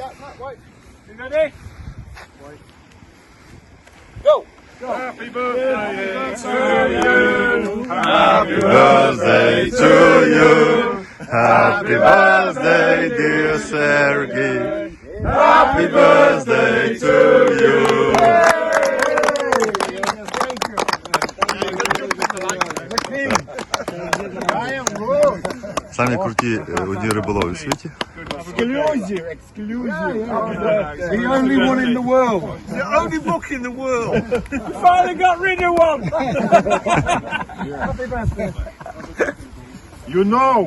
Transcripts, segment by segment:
yeah, no, wait. You ready? Go. Happy birthday to you. Happy birthday to you. Happy birthday, dear Sergey. Happy birthday to you. Самі круті е, одні риболови в світі. Exclusive, exclusive. The only one in the world. The only book in the world. we finally got rid of one. You know.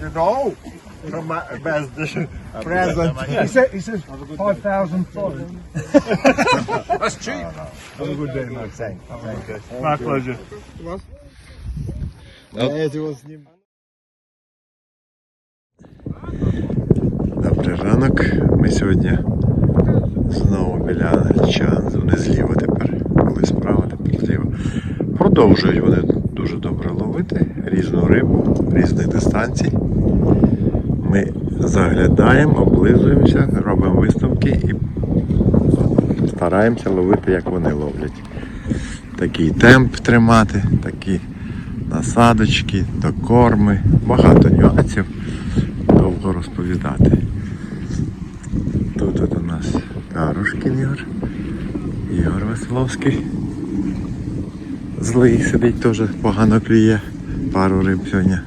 You know. From my best present. He said, he says 5,000 followers. That's cheap. Have a good day, man. Thanks. My pleasure. Ранок. Ми сьогодні знову біля Англічан. Вони зліва тепер, коли справа, тепер зліва. Продовжують вони дуже добре ловити різну рибу, різних дистанцій. Ми заглядаємо, облизуємося, робимо висновки і стараємося ловити, як вони ловлять. Такий темп тримати, такі насадочки, докорми, багато нюансів довго розповідати. Карушкін Ігор, Ігор Веселовський. Злий сидить теж погано клює. Пару риб сьогодні.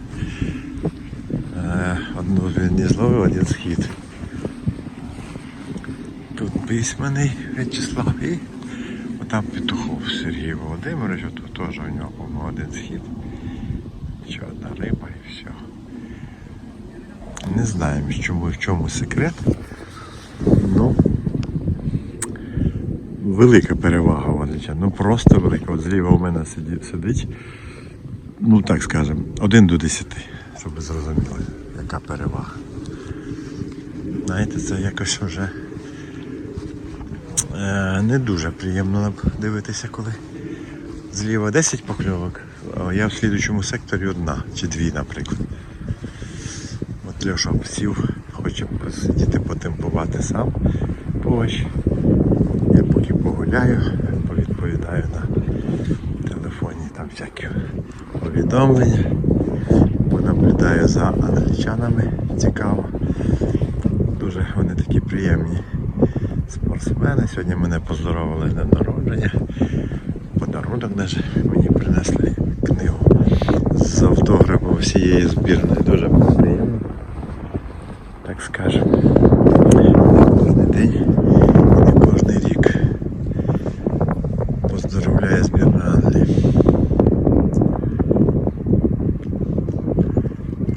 Е, Одну він не зловив, один схід. Тут письменний В'ячеслав і отам Петухов Сергій Володимирович, тут теж у нього по-моєму, один схід. Ще одна риба і все. Не знаємо, чому, в чому секрет. Ну, велика перевага у. Ну просто велика. От зліва у мене сидить, ну так скажемо, 1 до 10, щоб ви зрозуміли, яка перевага. Знаєте, це якось вже е, не дуже приємно дивитися, коли зліва 10 покльовок, а я в слідучому секторі одна чи дві, наприклад. От Льоша сів, хоче посидіти, потемпувати сам поруч. Погуляю, повідповідаю на телефоні там всякі повідомлення. Понаблюдаю за англічанами. Цікаво. Дуже вони такі приємні спортсмени. Сьогодні мене поздоровили днем народження. Подарунок навіть мені принесли книгу з автографом всієї збірної. Дуже приємно. Так скажемо. Кожний день і не кожний рік. Поздоровляє збірна Англії.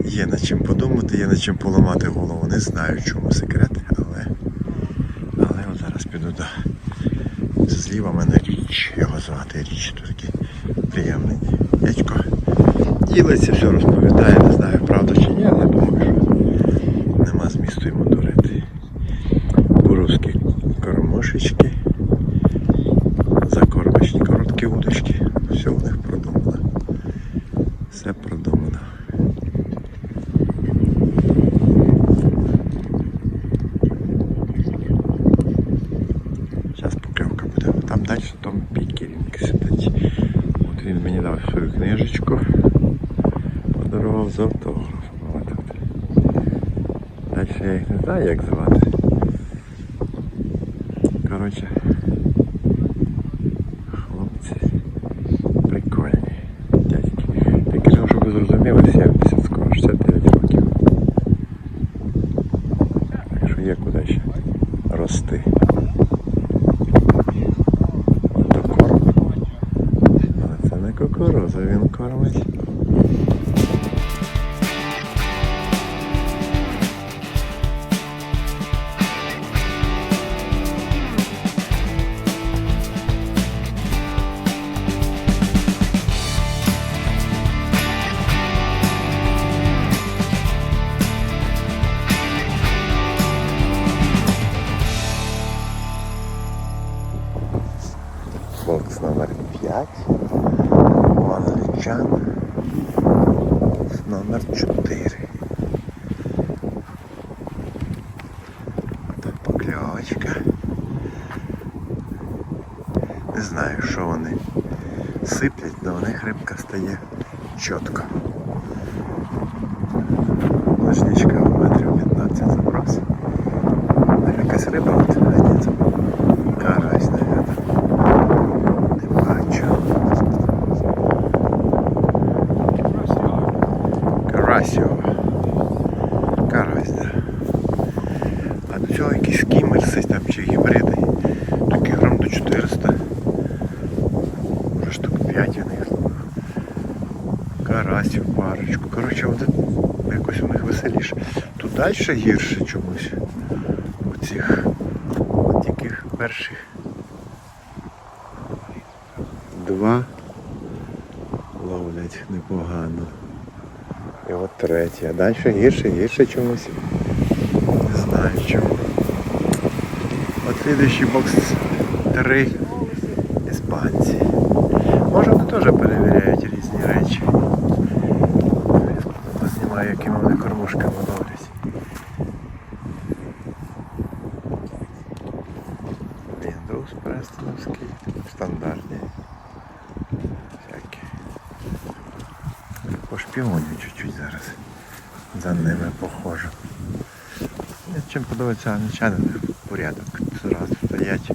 Є над чим подумати, є над чим поламати голову. Не знаю, чому секрет, але, але от зараз піду до зліва мене річ, його звати річ, то такий приємний дядько. Ділиться, все розповідає, не знаю, правда чи ні, але думаю, що нема змісту йому дурити. Буровські кормушечки, закормочні короткі удочки. Все в них продумано. Все продумано. Зараз покльовка буде. Там далі там пікерінг сидить. От він мені дав свою книжечку. Подарував з автографом. От от. Далі я їх не знаю, як звати. Коротше. Стає чітко. Ножничка метрів 15 заброс. Там якась риба, от, а ні, це карась, наверное. Не бачу. Карасіо. Карась, да. А до цього якийсь кімерсись там чи гібриди. Такий грам до 400. Може штук 5 у них. Карасів парочку. Коротше, от якось у них веселіше. Тут далі гірше чомусь. У цих тільки перших два ловлять непогано. І от третє. Далі гірше, гірше чомусь. Не знаю чому. От слідуючий бокс три іспанці. Може вони теж перевіряють різні речі. Знімаю, якими вони кормушками Windows Престоновський, стандартні. Всякі. Пошпіоню чуть-чуть зараз. За ними похожу. Чим подобається англічани, порядок. Зразу стоять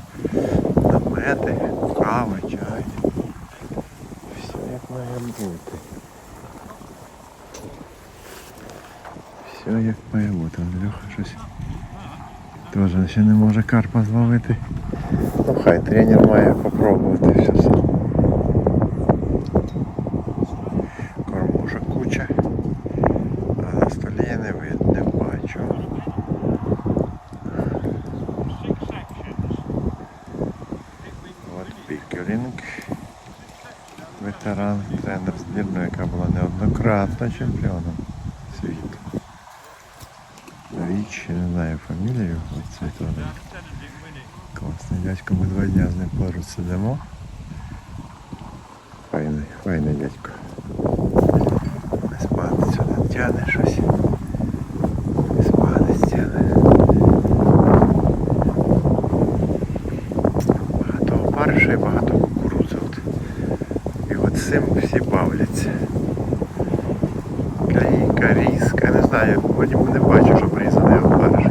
намети, кава, чай. Все як має бути. Все як має бути. Андрюха щось теж ще не може карпа зловити. Ну хай тренер має попробувати все сам. Кормушок куча. А на столі я не вид не бачу. От Пікерінг. Ветеран, тренер збірної, яка була неоднократно чемпіоном світу. Річ, я не знаю фамілію, от Світлана. Класний дядько, ми два дня з ним поруч сидимо. Файний, файний дядько. Іспанець один тягне щось. Іспанець тягне. Багато опариша і багато кукурудзи. І от цим всі бавляться. Калійка, різка, не знаю, потім не бачу, щоб різаний опариш.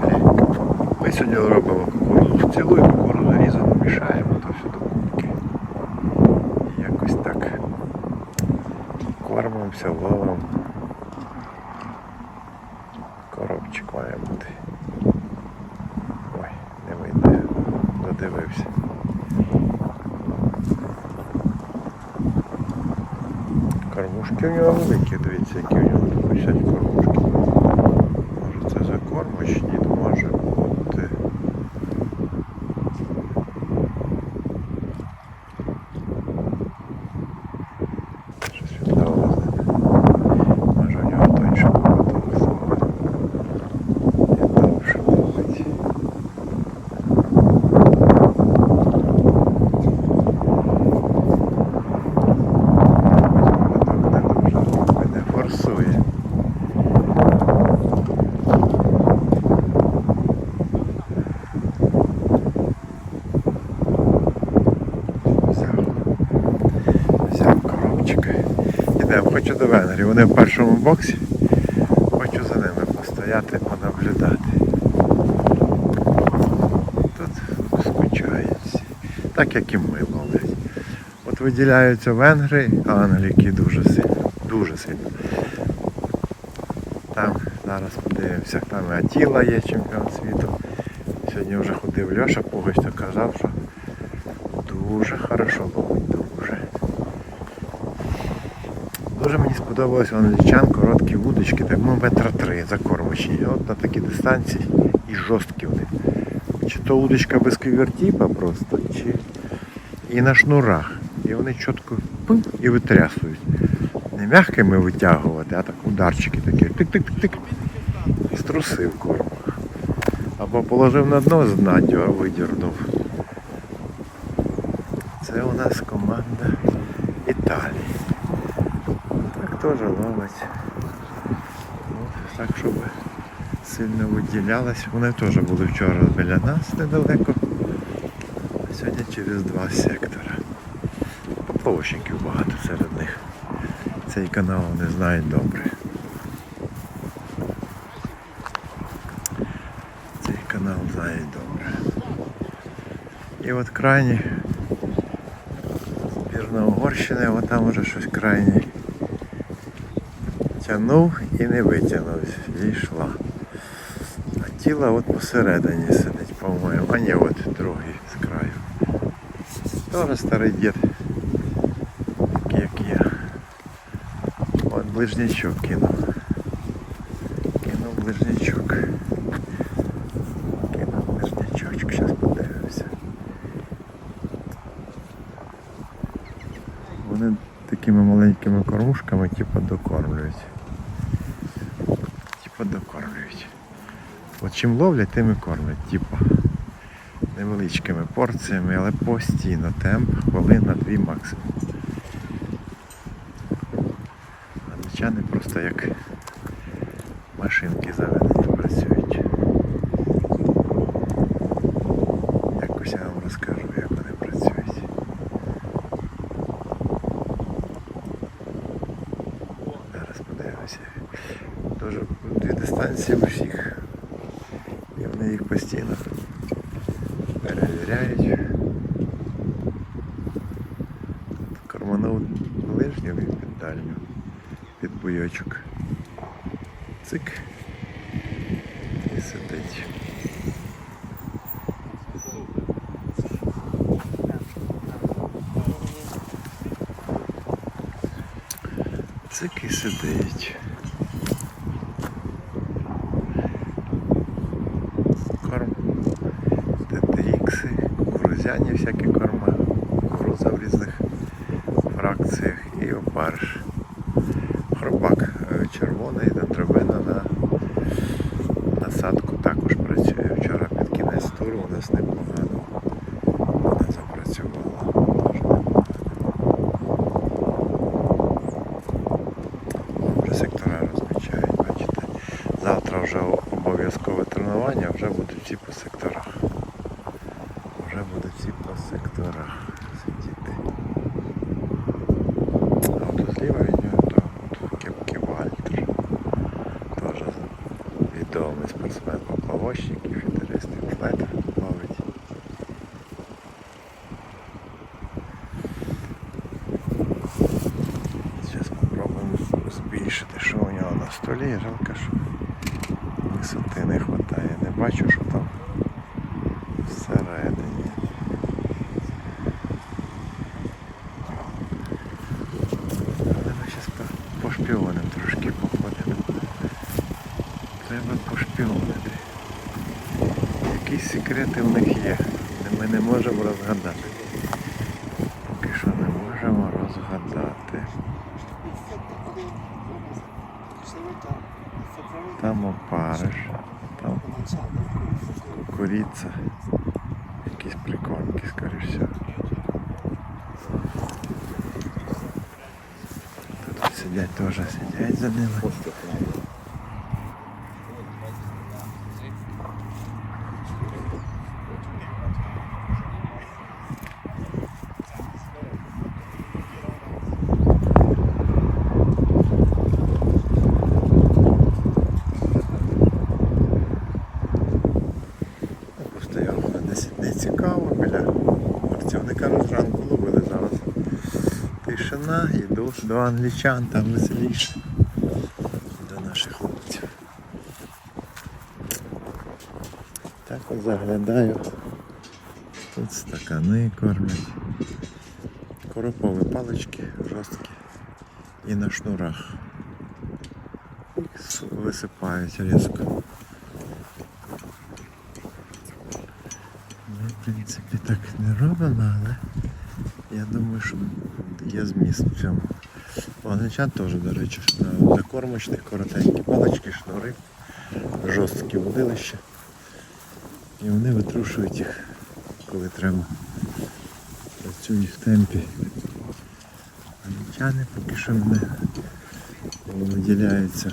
Калійка. Ми сьогодні робимо кукурудзу цілу і кукурудзу різану мішаємо то все до кубки. І якось так кормимося, ловимо. Коробчик має бути. Ой, не вийде, додивився. Кормушки у нього великі, дивіться, які у нього тут висять кормушки. Може це за кормоч? Ні, то може бути. Щось віддало з ним. Може у нього той, що потім саме. І довше ловить. Потім не дуже мене форсує. Взяв. Взяв коробчика. Ідемо, хочу до венгрів. Вони в першому боксі. Хочу за ними постояти, понаблюдати. Тут скучають всі. Так як і ми ловлять. От виділяються венгри, а англіки дуже сильно. Дуже сильно. Там зараз подивимося, там і Атіла є чемпіон світу. Сьогодні вже ходив Льоша Пугач, то казав, що дуже хорошо ловить, дуже. Дуже мені сподобалось англічан короткі вудочки, так ну метра три закормочні. От на такій дистанції і жорсткі вони. Чи то удочка без кивертіпа просто, чи і на шнурах. І вони чітко пим, і витрясують. Не м'якими витягувати, а так ударчики такі. Тик-тик-тик-тик. І струсив корм. Або положив на дно з дна, дьор- видірнув. Це у нас команда Італії. Теж ловить. Так, щоб сильно виділялась. Вони теж були вчора біля нас недалеко. А сьогодні через два сектора. Поплавочників багато серед них. Цей канал вони знають добре. Цей канал знають добре. І от крайні збірна Угорщини, от там уже щось крайній тягнув і не витягнув, зійшла. А тіло от посередині сидить, по-моєму. А ні, от другий з краю. Тоже старий дід, такий як я. От ближнячок кинув. Кинув ближнячок. Кинув ближнячочок, зараз подивимося. Вони такими маленькими кормушками типу докормлюють. Докормлюють. От чим ловлять, тим і кормлять, типу. Невеличкими порціями, але постійно темп, хвилина, дві максимум. Англічани просто як машинки заведені працюють. Якось я вам розкажу, як вони працюють. Зараз подивимося. Дуже дві дистанції у всіх. І вони їх постійно перевіряють. Корманув ближню і під дальню, під буйочок. Цик. І сидить. Цик і сидить. Корм ТТХ, кукурузяні всякі корма, кукуруза в різних фракціях і опариш. Хробак е, червоний, дендробина на насадку також працює. Вчора під кінець туру у нас непогано. Вона запрацювала. Дуже непогано. Вже сектора розмічають, бачите. Завтра вже обов'язкове тренування, вже будуть всі по секторах. Вже будуть всі по секторах сидіти. А от зліва від нього то от Кепки Вальтер. Теж відомий спортсмен поплавочник і фідерист і флет ловить. Зараз спробуємо збільшити, що у нього на столі. Жалко, що висоти не вистачає. Не бачу, що там всередині. Але ми зараз пошпіонимо трошки походимо. Треба пошпіонити. Якісь секрети в них є, ми не можемо розгадати. Поки що не можемо розгадати. Там опариш, там кукуріця, якісь прикормки, скоріш всього. Тут сидять теж сидять за ними. Просто я вже десь не цікаво біля морців. Вони кажуть, зранку ловили зараз. Тишина, йду до англічан, там веселіше. До наших хлопців. Так от заглядаю. Тут стакани кормять. Коропові палички жорсткі і на шнурах. Висипають різко. Ну, в принципі, так не робимо, але я думаю, що є зміст в цьому. Англичан теж, до речі, для кормочних коротенькі палички, шнури, жорсткі водилища. І вони витрушують їх, коли треба. Працюють в темпі. Англичани поки що не виділяються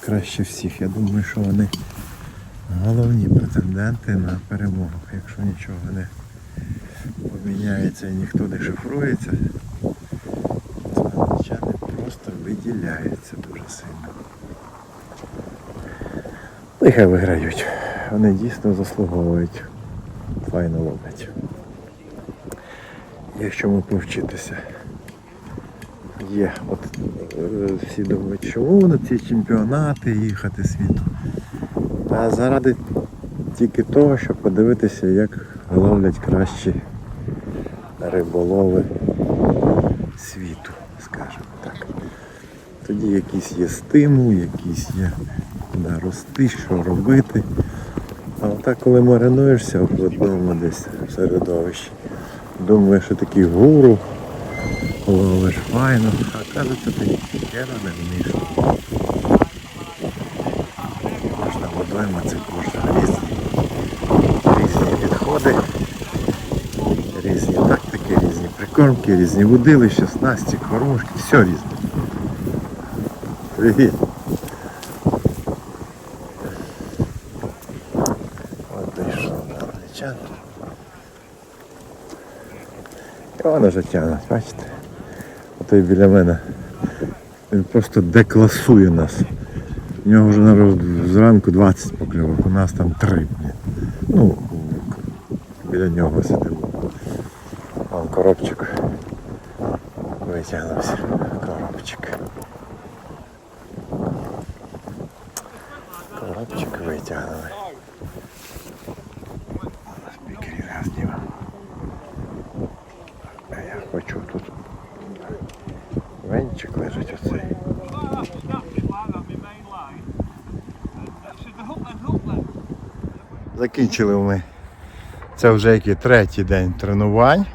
краще всіх. Я думаю, що вони головні претенденти на перемогу. Якщо нічого не поміняється і ніхто не шифрується, то просто виділяються дуже сильно. Нехай виграють. Вони дійсно заслуговують. Файно ловлять. Є чому повчитися. Є. От е, всі думають, чому на ці чемпіонати їхати світу. А заради тільки того, щоб подивитися, як ловлять кращі риболови світу, скажімо так. Тоді якийсь є стимул, якийсь є куди рости, що робити. А отак, коли маринуєшся в одному десь в середовищі, думаєш, що такий гуру, ловиш файно, а кажеться, ти ніхера не вмієш. Кожна водойма це кожна різні, різні підходи, різні тактики, різні прикормки, різні водилища, снасті, кормушки, все різне. Привіт. От дійшов вони вже тягнуть, бачите? Отой біля мене. Він просто декласує нас. У нього вже зранку 20 покльовок, у нас там 3. блін. Ну, біля нього сидимо. Вон коробчик. Витягнувся. Коробчик. Коробчик витягнули. Хочу тут. Венчик лежить оцей. Закінчили ми. Це вже який третій день тренувань.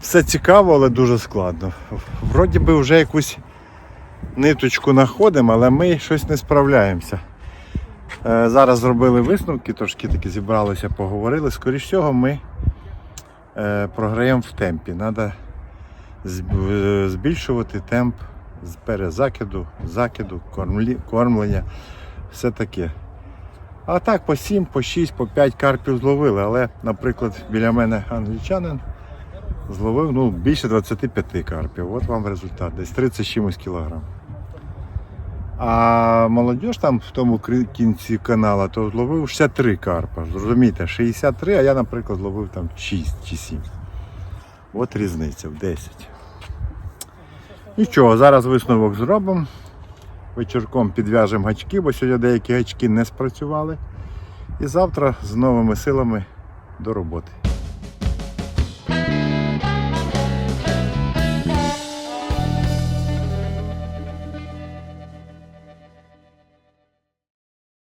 Все цікаво, але дуже складно. Вроді би вже якусь ниточку знаходимо, але ми щось не справляємося. Е, Зараз зробили висновки, трошки таки зібралися, поговорили. Скоріше всього, ми е, програємо в темпі. Треба збільшувати темп з перезакиду, закиду, кормлення, все таке. А так по 7, по 6, по 5 карпів зловили, але, наприклад, біля мене англічанин зловив ну, більше 25 карпів. От вам результат, десь 30 з чимось кілограм. А молодь там в тому кінці каналу то зловив 63 карпа. Зрозумієте, 63, а я, наприклад, зловив там 6 чи 7. От різниця в 10. Нічого, зараз висновок зробимо. Вечірком підв'яжемо гачки, бо сьогодні деякі гачки не спрацювали. І завтра з новими силами до роботи.